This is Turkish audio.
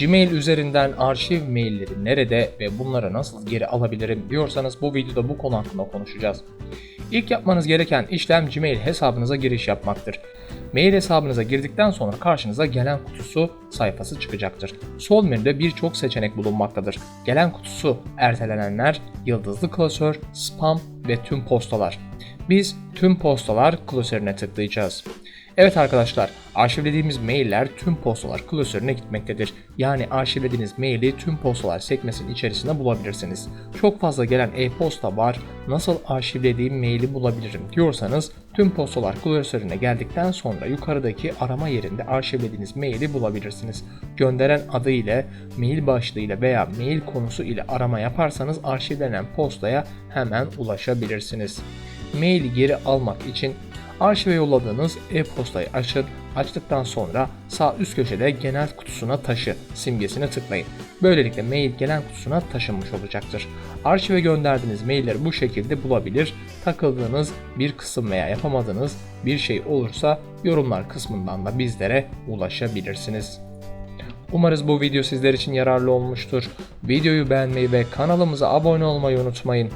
Gmail üzerinden arşiv mailleri nerede ve bunları nasıl geri alabilirim diyorsanız bu videoda bu konu hakkında konuşacağız. İlk yapmanız gereken işlem Gmail hesabınıza giriş yapmaktır. Mail hesabınıza girdikten sonra karşınıza gelen kutusu sayfası çıkacaktır. Sol menüde birçok seçenek bulunmaktadır. Gelen kutusu ertelenenler, yıldızlı klasör, spam ve tüm postalar. Biz tüm postalar klasörüne tıklayacağız. Evet arkadaşlar, arşivlediğimiz mailler tüm postalar klasörüne gitmektedir. Yani arşivlediğiniz maili tüm postalar sekmesinin içerisinde bulabilirsiniz. Çok fazla gelen e-posta var, nasıl arşivlediğim maili bulabilirim diyorsanız tüm postalar klasörüne geldikten sonra yukarıdaki arama yerinde arşivlediğiniz maili bulabilirsiniz. Gönderen adı ile, mail başlığı ile veya mail konusu ile arama yaparsanız arşivlenen postaya hemen ulaşabilirsiniz. Maili geri almak için Arşive yolladığınız e-postayı açın. Açtıktan sonra sağ üst köşede genel kutusuna taşı simgesine tıklayın. Böylelikle mail genel kutusuna taşınmış olacaktır. Arşive gönderdiğiniz mailleri bu şekilde bulabilir. Takıldığınız bir kısım veya yapamadığınız bir şey olursa yorumlar kısmından da bizlere ulaşabilirsiniz. Umarız bu video sizler için yararlı olmuştur. Videoyu beğenmeyi ve kanalımıza abone olmayı unutmayın.